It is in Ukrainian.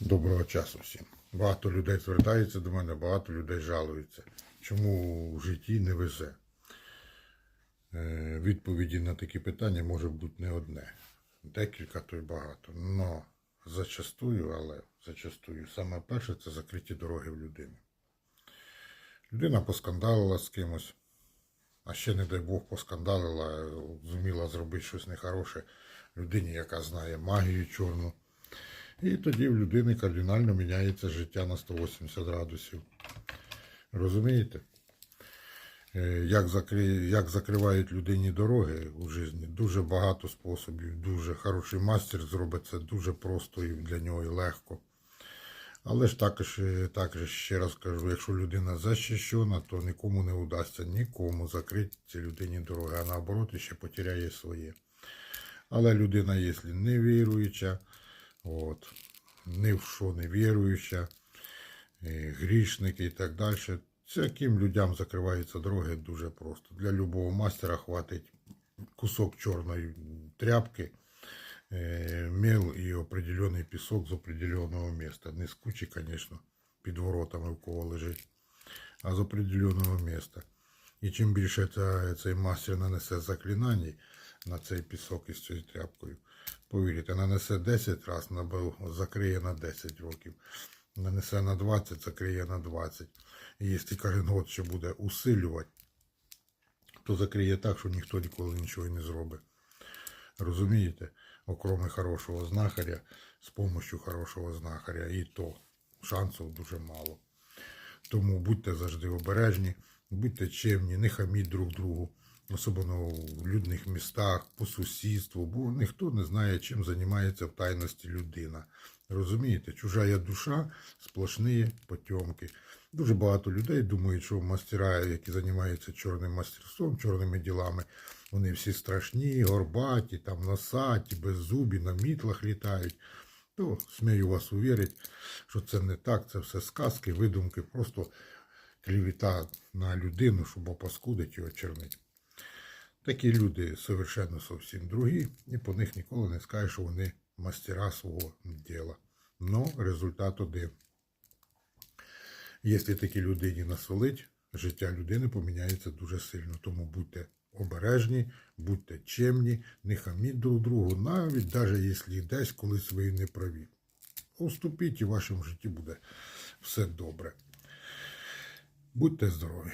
Доброго часу всім. Багато людей звертається до мене, багато людей жалуються. Чому в житті не везе? Е, Відповіді на такі питання може бути не одне. Декілька, то й багато. Но зачастую, але зачастую, саме перше це закриті дороги в людини. Людина поскандалила з кимось, а ще, не дай Бог, поскандалила, зуміла зробити щось нехороше людині, яка знає магію чорну. І тоді в людини кардинально міняється життя на 180 градусів. Розумієте? Е, Як, закри... як закривають людині дороги у житті, дуже багато способів. Дуже хороший мастер зробить це дуже просто і для нього і легко. Але ж також, також ще раз кажу, якщо людина захищена, то нікому не вдасться нікому закрити цій людині дороги, а наоборот ще потеряє своє. Але людина, якщо не віруюча, от, ні в що не віруюча, е, грішники і так далі, таким людям закриваються дороги дуже просто. Для любого мастера хватить кусок чорної тряпки, е, мел і определений пісок з определеного міста. Не з кучі, звісно, під воротами в кого лежить, а з определеного міста. І чим більше цей мастер нанесе заклинань на цей пісок із цією тряпкою, повірте, нанесе 10 разів, закриє на 10 років. Нанесе на 20, закриє на 20. І якщо кожен год ще буде усилювати, то закриє так, що ніхто ніколи нічого не зробить. Розумієте? Окроме хорошого знахаря, з допомогою хорошого знахаря, і то шансів дуже мало. Тому будьте завжди обережні, будьте чемні, не хаміть друг другу, особливо в людних містах, по сусідству, бо ніхто не знає, чим займається в тайності людина. Розумієте, чужая душа, сплошні потьомки. Дуже багато людей думають, що мастера, які займаються чорним мастерством, чорними ділами, вони всі страшні, горбаті, там носаті, беззубі, на мітлах літають. То смію вас увірити, що це не так, це все сказки, видумки, просто клівіта на людину, щоб опаскудити і очернити. Такі люди совершенно зовсім другі, і по них ніколи не скажеш, що вони мастера свого діла. Но результат один. Якщо такі людині насолить, життя людини поміняється дуже сильно. Тому будьте обережні, будьте чемні, не хаміть друг другу, навіть навіть якщо десь колись ви не праві. Уступіть і в вашому житті буде все добре. Будьте здорові!